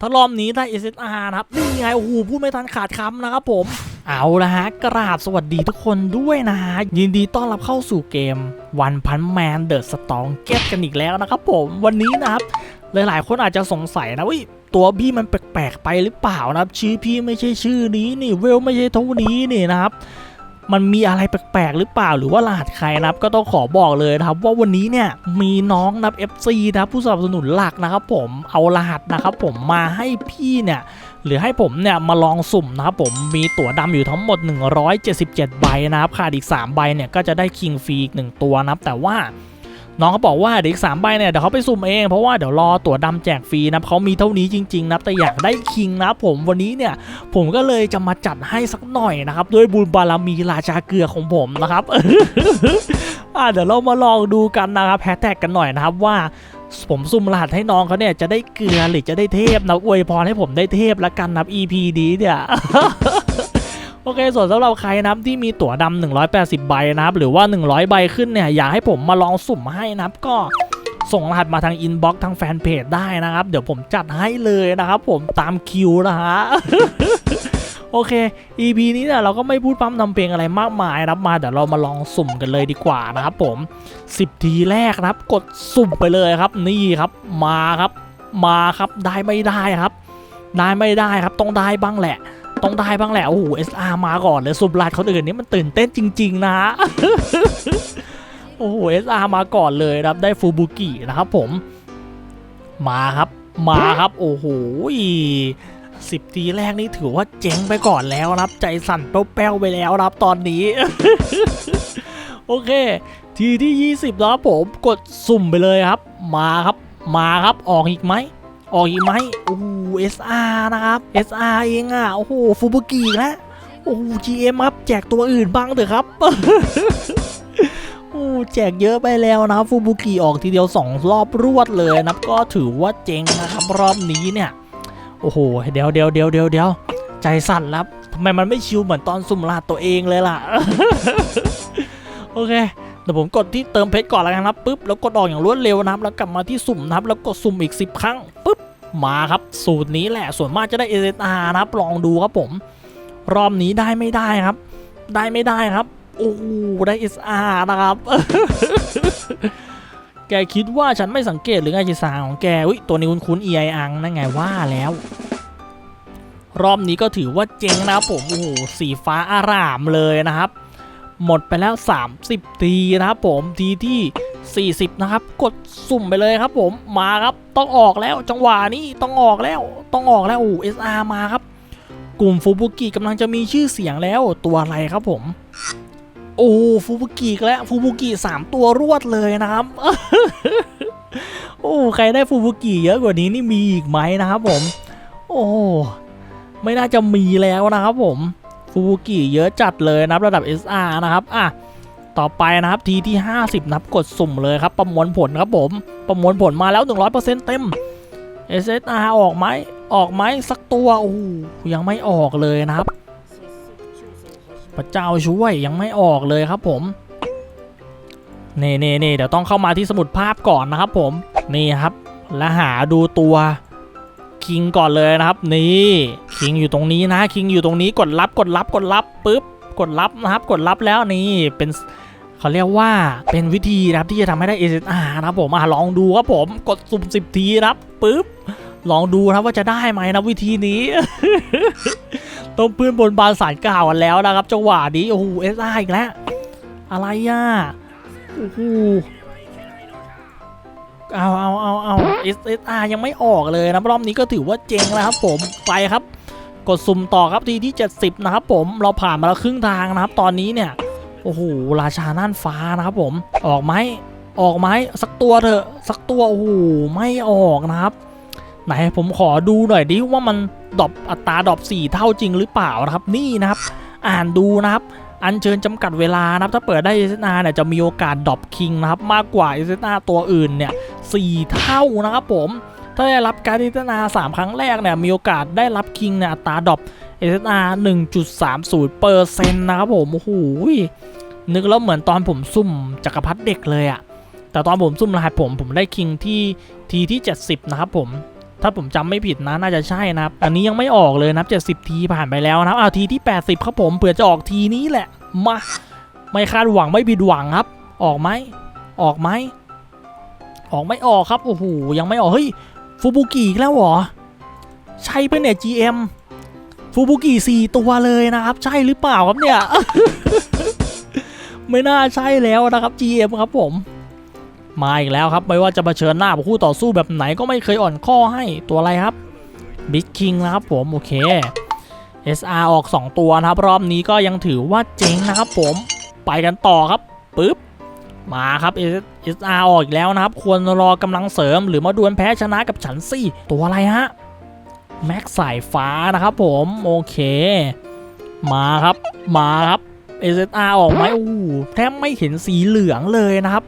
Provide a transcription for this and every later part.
ถ้ารอบนี้ได้ SSR นะครับนี่ไงโอ้โหพูดไม่ทันขาดคำนะครับผมเอาละฮะ กราบสวัสดีทุกคนด้วยนะฮะ ยินดีต้อนรับเข้าสู่เกม One Punch Man The Strong Get กันอีกแล้วนะครับผมวันนี้นะครับ หลายๆ คนอาจจะสงสัยนะว่าตัวพี่มันแปลกๆไปหรือเปล่านะครับ ชื่อพี่ไม่ใช่ชื่อนี้นี่เวลไม่ใช่เท่านี้นี่นะครับ มันมีอะไรแปลกๆหรือเปล่าหรือว่ารหัสใครนะครับก็ต้องขอบอกเลยนะครับว่าวันนี้เนี่ยมีน้องนับ FC นะครับผู้สนับสนุนหลักนะครับผมเอารหัสนะครับผมมาให้พี่เนี่ยหรือให้ผมเนี่ยมาลองสุ่มนะครับผมมีตั๋วดำอยู่ทั้งหมด 177 ใบนะครับขาดอีก 3 ใบเนี่ยก็จะได้คิงฟรีอีกหนึ่งตัวนะครับแต่ว่า น้องเขาบอกว่าเดี๋ยวอีกสามใบเนี่ยเดี๋ยวเขาไปสุ่มเองเพราะว่าเดี๋ยวรอตั๋วดำแจกฟรีนะเขามีเท่านี้จริงๆนะแต่อยากได้คิงนะผมวันนี้เนี่ยผมก็เลยจะมาจัดให้สักหน่อยนะครับด้วยบุญบารมีราชาเกลือของผมนะครับอะเดี๋ยวเรามาลองดูกันนะครับแฮชแท็กกันหน่อยนะครับว่าผมซุ่มรหัสให้น้องเขาเนี่ยจะได้เกลือหรือจะได้เทพนะอวยพรให้ผมได้เทพละกันนะ EP นี้เนี่ย โอเค ส่วนสำหรับใครนะครับที่มีตั๋วดำ180 ใบนะครับ หรือว่า 100 ใบขึ้นเนี่ย อยากให้ผมมาลองสุ่มให้นะครับ ก็ส่งรหัสมาทางอินบ็อกซ์ทางแฟนเพจได้นะครับ เดี๋ยวผมจัดให้เลยนะครับผมตามคิวนะฮะโอเค EP นี้เนี่ยเราก็ไม่พูดปั๊มทำเพลงอะไรมากมายนะครับมาเดี๋ยวเรามาลองสุ่มกันเลยดีกว่านะครับผม 10 ทีแรกนะครับ กดสุ่มไปเลยครับ นี่ครับมาครับ มาครับได้ไม่ได้ครับ ได้ไม่ได้ครับต้องได้บ้างแหละ ต้องได้บ้างแหละ โอ้โห SR มาก่อนเลยสุ่มรหัสคนอื่นนี่มันตื่นเต้นจริง ๆ นะ โอ้โห SR มาก่อนเลยครับ ได้ฟูบุกินะครับผม มาครับ มาครับ โอ้โหสิบทีแรกนี่ถือว่าเจ๋งไปก่อนแล้วครับ ใจสั่นแป้วๆไปแล้วครับตอนนี้ โอเค ทีที่ 20แล้วครับผมกดสุ่มไปเลยครับ มาครับ มาครับออกอีกไหม ออกอีกไหมโอ้โห SR นะครับ SR เองอะ โอ้โห ฟูบุกิอีกแล้วโอ้โห GM ครับ แจกตัวอื่นบ้างเถอะครับ โอ้แจกเยอะไปแล้วนะครับ ฟูบุกิออกทีเดียว 2 รอบรวดเลยนะก็ถือว่าเจ๋งนะครับ รอบนี้เนี่ย โอ้โห เดี๋ยวเดี๋ยวเดี๋ยวเดี๋ยวเดี๋ยวใจสั่นแล้วทำไมมันไม่ชิวเหมือนตอนสุ่มรหัสตัวเองเลยล่ะ โอเค เดี๋ยวผมกดที่เติมเพชรก่อนแล้วกันครับปุ๊บแล้วกดออกอย่างรวดเร็วนะครับ แล้วกลับมาที่สุ่มนะครับ แล้วกดสุ่มอีก 10 ครั้งปุ๊บมาครับสูตรนี้แหละส่วนมากจะได้ SSR นะครับลองดูครับผม รอบนี้ได้ไม่ได้ครับ ได้ไม่ได้ครับโอ้ได้ SR นะครับ แกคิดว่าฉันไม่สังเกตหรือไงจิสาของแกอุ้ยตัวนี้คุ้นๆ EI อังนั่นไงว่าแล้ว รอบนี้ก็ถือว่าเจ๋งนะครับผมโอ้โหสีฟ้าอารามเลยนะครับ หมดไปแล้ว 30 ทีนะครับผมทีที่ 40 นะครับ กดสุ่มไปเลยครับผมมาครับต้องออกแล้วจังหวะนี้ต้องออกแล้วต้องออกแล้วโอ้ SR มาครับ กลุ่มฟูบุกิกำลังจะมีชื่อเสียงแล้วตัวอะไรครับผม โอ้ฟูบุกิแล้วฟูบุกิสามตัวรวดเลยนะครับโอ้ใครได้ฟูบุกิเยอะกว่านี้นี่มีอีกไหมนะครับผม โอ้ไม่น่าจะมีแล้วนะครับผม ฟูบุกิเยอะจัดเลยนะครับระดับ SR นะครับอะต่อไปนะครับทีที่ 50 นับกดสุ่มเลยครับ ประมวลผลครับผม ประมวลผลมาแล้ว 100%เต็ม SSR ออกไหมออกไหมสักตัวโอ้ยังไม่ออกเลยนะครับ พระเจ้าช่วยยังไม่ออกเลยครับผมเน่เน่เน่เดี๋ยวต้องเข้ามาที่สมุดภาพก่อนนะครับผมนี่ครับ และหาดูตัว คิงก่อนเลยนะครับ นี่คิงอยู่ตรงนี้นะคิงอยู่ตรงนี้กดรับกดรับกดรับปุ๊บกดรับนะครับ กดรับแล้วนี่เป็นเขาเรียกว่าเป็นวิธีนะครับที่จะทำให้ได้ SSR นะครับผมอะลองดูครับผมกดสุ่ม10ทีนะครับปุ๊บลองดูนะครับว่าจะได้ไหมนะวิธีนี้ต้มปืนบนบานสารกล่าวกันแล้วนะครับจังหวะนี้โอ้โห SR อีกแล้วอะไรอะโอ้โห เอาเอาเอาเอา SSR ยังไม่ออกเลยนะรอบนี้ก็ถือว่าเจ๋งแล้วครับผมไปครับ กดสุ่มต่อครับทีที่ 70 นะครับผมเราผ่านมาแล้วครึ่งทางนะครับ ตอนนี้เนี่ยโอ้โหราชาน่านฟ้านะครับผมออกไหมออกไหมสักตัวเถอะสักตัวโอ้โหไม่ออกนะครับ ไหนผมขอดูหน่อยดิว่ามันดรอปอัตราดรอป4เท่าจริงหรือเปล่านะครับ นี่นะครับ อ่านดูนะครับ อันเชิญจำกัดเวลานะครับ ถ้าเปิดได้ SNR เนี่ยจะมีโอกาสดรอปคิงนะครับมากกว่า SNR ตัวอื่นเนี่ย4เท่านะครับผม ถ้าได้รับการ SNR 3ครั้งแรกเนี่ยมีโอกาสได้รับคิงเนี่ยอัตราดรอป SNR 1.30เปอร์เซ็นต์นะครับผมโอ้โหนึกแล้วเหมือนตอนผมซุ่มจักรพรรดิเด็กเลยอะแต่ตอนผมซุ่มรหัสผมผมได้คิงที่ทีที่ 70 นะครับผม ถ้าผมจำไม่ผิดนะน่าจะใช่นะครับ อันนี้ยังไม่ออกเลยนะ70 ทีผ่านไปแล้วนะครับอ้าทีที่ 80 ครับผมเผื่อจะออกทีนี้แหละ มา ไม่คาดหวังไม่ผิดหวังครับ ออกไหมออกไหมออกไม่ออกครับโอ้โหยังไม่ออกเฮ้ยฟูบุกิอีกแล้วเหรอใช่ปะเนี่ย GM ฟูบุกิสี่ตัวเลยนะครับ ใช่หรือเปล่าครับเนี่ย ไม่น่าใช่แล้วนะครับ GM ครับผม มาอีกแล้วครับไม่ว่าจะเผชิญหน้าคู่ต่อสู้แบบไหนก็ไม่เคยอ่อนข้อให้ตัวอะไรครับบิ๊กคิงนะครับผมโอเค SR ออก 2 ตัวนะครับ รอบนี้ก็ยังถือว่าเจ๋งนะครับผมไปกันต่อครับปึ๊บมาครับ SR ออกอีกแล้วนะครับ ควรรอกำลังเสริมหรือมาดวลแพ้ชนะกับฉันสิตัวอะไรฮะแม็กสายฟ้านะครับผมโอเค มาครับมาครับ SR ออกไหมโอ้แทบไม่เห็นสีเหลืองเลยนะครับ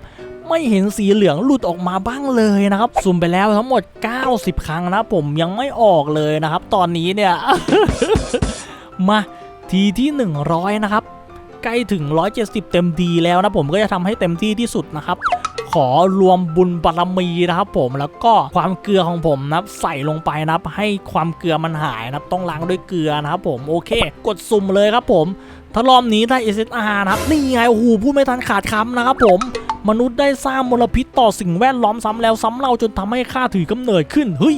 ไม่เห็นสีเหลืองหลุดออกมาบ้างเลยนะครับสุ่มไปแล้วทั้งหมด 90 ครั้งนะผมยังไม่ออกเลยนะครับ ตอนนี้เนี่ย มาทีที่ 100 นะครับ ใกล้ถึง 170 เต็มดีแล้วนะผมก็จะทำให้เต็มที่ที่สุดนะครับขอรวมบุญบารมีนะครับผมแล้วก็ความเกลือของผมนะใส่ลงไปนะครับให้ความเกลือมันหายนะต้องล้างด้วยเกลือนะครับผมโอเค กดสุ่มเลยครับผมถ้ารอบนี้ได้ SSR นะครับนี่ไงโอ้โหพูดไม่ทันขาดคำนะครับผม มนุษย์ได้สร้างมลพิษต่อสิ่งแวดล้อมซ้ำแล้วซ้ำเล่าจนทำให้ค่าถือกำเนิดขึ้นเฮ้ย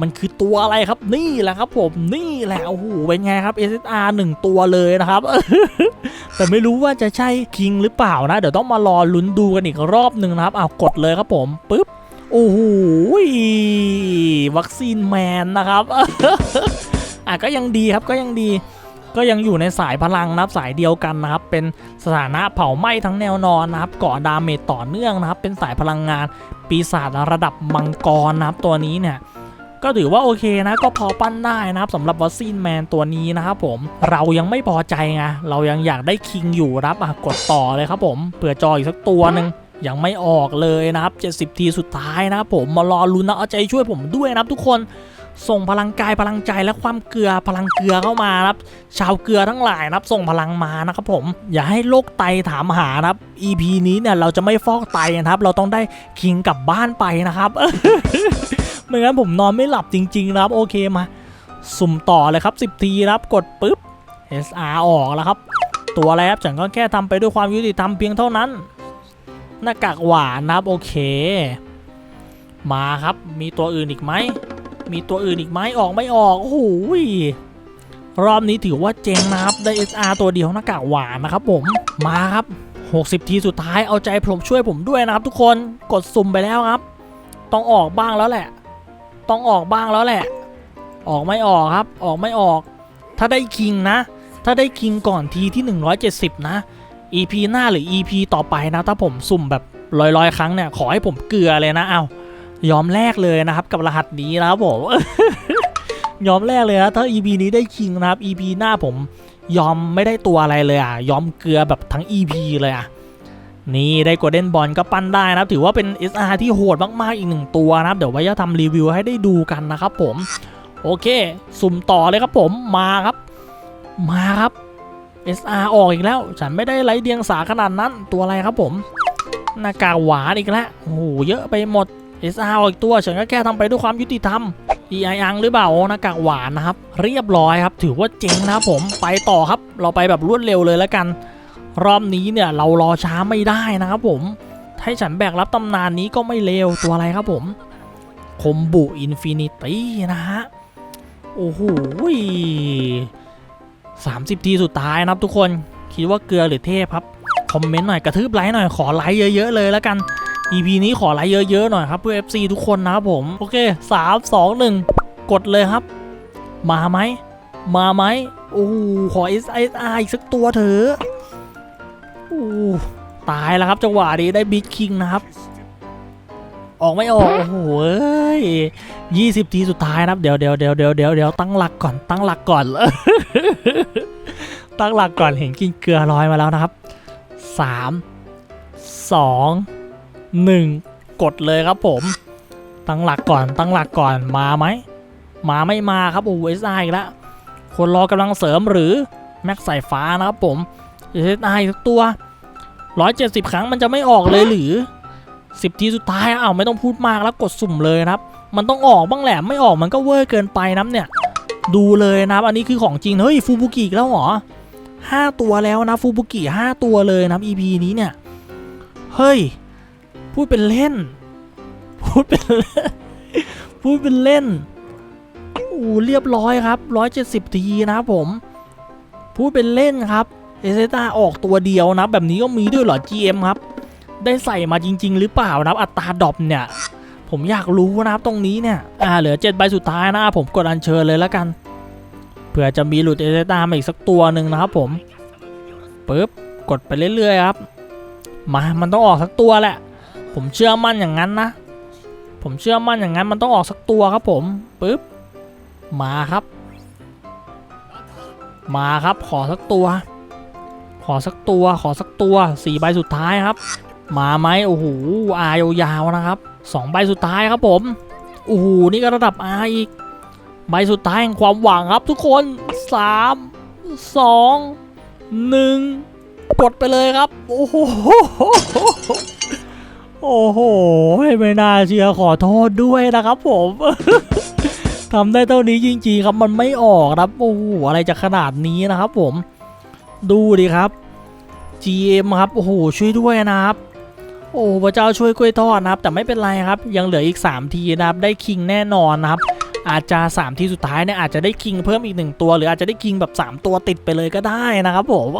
มันคือตัวอะไรครับนี่แหละครับผมนี่แหละโอ้โหเป็นไงครับ SSR หนึ่งตัวเลยนะครับ แต่ไม่รู้ว่าจะใช่คิงหรือเปล่านะ เดี๋ยวต้องมารอลุ้นดูกันอีกรอบหนึ่งนะครับเอากดเลยครับผมปึ๊บโอ้โหวัคซีนแมนนะครับอะก็ยังดีครับก็ยังดี ก็ยังอยู่ในสายพลังนะครับสายเดียวกันนะครับ เป็นสถานะเผาไหม้ทั้งแนวนอนนะครับก่อดาเมจต่อเนื่องนะครับ เป็นสายพลังงานปีศาจระดับมังกรนะครับตัวนี้เนี่ยก็ถือว่าโอเคนะก็พอปั้นได้นะครับสำหรับวัคซีนแมนตัวนี้นะครับผมเรายังไม่พอใจไงเรายังอยากได้คิงอยู่นะครับอะกดต่อเลยครับผมเผื่อจออีกสักตัวหนึ่งยังไม่ออกเลยนะครับ 70 ทีสุดท้ายนะครับผมมารอลุ้นนะเอาใจช่วยผมด้วยนะครับทุกคน ส่งพลังกายพลังใจและความเกลือพลังเกลือเข้ามานะครับ ชาวเกลือทั้งหลายนะครับ ส่งพลังมานะครับผมอย่าให้โรคไตถามหานะครับ EP นี้เนี่ยเราจะไม่ฟอกไตนะครับ เราต้องได้คิงกลับบ้านไปนะครับไม่งั้นผมนอนไม่หลับจริงๆนะครับโอเคมา สุ่มต่อเลยครับ 10 ทีนะครับกดปุ๊บ SR ออกแล้วครับ ตัวอะไรครับฉันก็แค่ทำไปด้วยความยุติธรรมเพียงเท่านั้น หน้ากากหวานนะครับโอเค มาครับมีตัวอื่นอีกไหม มีตัวอื่นอีกไหมออกไม่ออกโอ้โหรอบนี้ถือว่าเจ๋งนะครับได้ SR ตัวเดียวหน้ากากหวานนะครับผมมาครับ 60 ทีสุดท้ายเอาใจผมช่วยผมด้วยนะครับ ทุกคนกดสุ่มไปแล้วครับ ต้องออกบ้างแล้วแหละ ต้องออกบ้างแล้วแหละ ออกไม่ออกครับ ออกไม่ออก ถ้าได้คิงนะ ถ้าได้คิงก่อนทีที่ 170 นะ EP หน้าหรือ EP ต่อไปนะ ถ้าผมสุ่มแบบร้อยๆ ครั้งเนี่ยขอให้ผมเกลือเลยนะเอา ยอมแลกเลยนะครับกับรหัสนี้นะครับผม ยอมแลกเลยนะถ้า EP นี้ได้คิงนะครับ EP หน้าผมยอมไม่ได้ตัวอะไรเลยอะ ยอมเกลือแบบทั้ง EP เลยอะ นี่ได้กลเด้นบอลก็ปั้นได้นะครับ ถือว่าเป็น SR ที่โหดมากๆอีกหนึ่งตัวนะครับ เดี๋ยวไว้จะทำรีวิวให้ได้ดูกันนะครับผม โอเค สุ่มต่อเลยครับผมมาครับ มาครับ SR ออกอีกแล้ว ฉันไม่ได้ไรเดียงสาขนาดนั้นตัวอะไรครับผมหน้ากากหวานอีกแล้วโอ้โหเยอะไปหมด SR ออกอีกตัวฉันก็แค่ทำไปด้วยความยุติธรรม EI อังหรือเปล่าหน้ากากหวานนะครับ เรียบร้อยครับ ถือว่าเจ๋งนะครับผมไปต่อครับ เราไปแบบรวดเร็วเลยแล้วกัน รอบนี้เนี่ยเรารอช้าไม่ได้นะครับผมให้ฉันแบกรับตำนานนี้ก็ไม่เลวตัวอะไรครับผมคมบุอินฟินิตี้นะฮะโอ้โหสามสิบทีสุดท้ายนะครับทุกคนคิดว่าเกลือหรือเทพครับ คอมเมนต์หน่อยกระทืบไลค์หน่อยขอไลค์เยอะ ๆ เลยแล้วกัน EP นี้ขอไลค์เยอะๆหน่อยครับเพื่อ FC ทุกคนนะครับผม โอเคสามสองหนึ่งกดเลยครับ มาไหม มาไหมโอ้ขอ SIR อีกสักตัวเถอะโอ้ตายแล้วครับจังหวะนี้ได้บิ๊กคิงนะครับ ออกไม่ออก โอ้โหยี่สิบทีสุดท้ายนะครับ เดี๋ยวเดี๋ยวเดี๋ยวเดี๋ยวเดี๋ยวเดี๋ยวตั้งหลักก่อน ตั้งหลักก่อน ตั้งหลักก่อนเห็นกินเกลือลอยมาแล้วนะครับสามสอง หนึ่งกดเลยครับผม ตั้งหลักก่อนตั้งหลักก่อนมาไหม มาไม่มาครับโอ้เอสไอแล้วคนรอกำลังเสริมหรือแม็กสายฟ้านะครับผมเอสไอทุกตัว 170 ครั้งมันจะไม่ออกเลยหรือ 10 ทีสุดท้ายอ้าวไม่ต้องพูดมากแล้วกดสุ่มเลยนะครับ มันต้องออกบ้างแหละไม่ออกมันก็เวอร์เกินไปนะเนี่ย ดูเลยนะครับ อันนี้คือของจริงเฮ้ยฟูบุกิกแล้วเหรอห้าตัวแล้วนะฟูบุกิห้าตัวเลยนะ EP นี้เนี่ย เฮ้ย พูดเป็นเล่น พูดเป็นเล่นพูดเป็นเล่นโอ้เรียบร้อยครับร้อยเจ็ดสิบทีนะครับผม พูดเป็นเล่นครับเอเซตาออกตัวเดียวนะ แบบนี้ก็มีด้วยเหรอ GM ครับ ได้ใส่มาจริง ๆ หรือเปล่านับอัตราดรอปเนี่ย ผมอยากรู้นะครับตรงนี้เนี่ย อ่าเหลือ7ใบสุดท้ายนะ ผมกดอัญเชิญเลยแล้วกัน เผื่อจะมีหลุดเอเซตามาอีกสักตัวหนึ่งนะครับผมปึ๊บกดไปเรื่อยๆครับ มา มันต้องออกสักตัวแหละ ผมเชื่อมั่นอย่างนั้นนะ ผมเชื่อมั่นอย่างนั้นมันต้องออกสักตัวครับผมปึ๊บมาครับ มาครับขอสักตัว ขอสักตัว ขอสักตัวสี่ใบสุดท้ายครับ มาไหมโอ้โหอายาวๆนะครับสองใบสุดท้ายครับผมโอ้โหนี่ก็ระดับอาอีก ใบสุดท้ายแห่งความหวังครับทุกคนสามสองหนึ่งกดไปเลยครับ โอ้โห โอ้โห ไม่น่าเชื่อขอโทษด้วยนะครับผมทำได้เท่านี้จริงๆครับมันไม่ออกครับโอ้โหอะไรจะขนาดนี้นะครับผมดูดิครับ GM ครับโอ้โหช่วยด้วยนะครับ โอ้พระเจ้าช่วยกล้วยทอดนะครับ แต่ไม่เป็นไรครับ ยังเหลืออีก 3 ทีนะครับ ได้คิงแน่นอนนะครับ อาจจะ 3 ทีสุดท้ายเนี่ยอาจจะได้คิงเพิ่มอีก 1 ตัว หรืออาจจะได้คิงแบบ 3 ตัวติดไปเลยก็ได้นะครับผม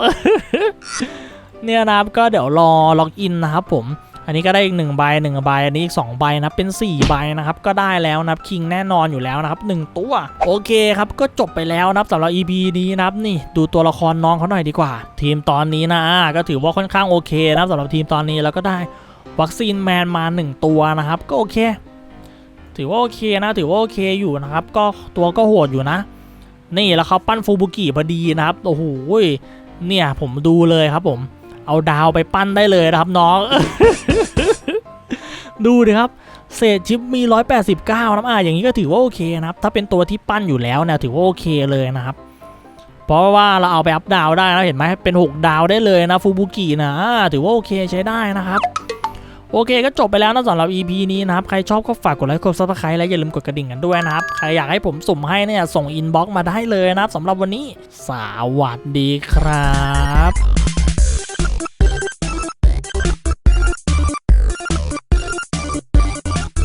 เนี่ยนะครับก็เดี๋ยวรอล็อกอินนะครับผม อันนี้ก็ได้อีก1ใบ1ใบอันนี้อีก2ใบนะเป็น 4 ใบนะครับก็ได้แล้วนะคิงแน่นอนอยู่แล้วนะครับ1ตัว โอเคครับก็จบไปแล้วนะสำหรับ EP นี้นะครับนี่ดูตัวละครน้องเขาหน่อยดีกว่า ทีมตอนนี้นะก็ถือว่าค่อนข้างโอเคนะสำหรับทีมตอนนี้แล้วก็ได้วัคซีนแมนมา 1 ตัวนะครับก็โอเค ถือว่าโอเคนะถือว่าโอเคอยู่นะครับก็ตัวก็โหดอยู่นะ นี่แล้วเขาปั้นฟูบุกิพอดีนะครับโอ้โหเนี่ยผมดูเลยครับผม เอาดาวไปปั้นได้เลยนะครับน้อง ดูดิครับเศษชิปมี 189นะอะอย่างนี้ก็ถือว่าโอเคนะครับ ถ้าเป็นตัวที่ปั้นอยู่แล้วเนี่ยถือว่าโอเคเลยนะครับ เพราะว่าเราเอาไปอัพดาวได้นะเห็นไหมเป็น 6 ดาวได้เลยนะฟูบุกินะอ่าถือว่าโอเคใช้ได้นะครับโอเคก็จบไปแล้วนะสำหรับ EP นี้นะครับ ใครชอบก็ฝากกดไลค์กดซับสไครต์และอย่าลืมกดกระดิ่งกันด้วยนะครับ ใครอยากให้ผมสุ่มให้เนี่ยส่งอินบ็อกซ์มาได้เลยนะครับสำหรับวันนี้ สวัสดีครับ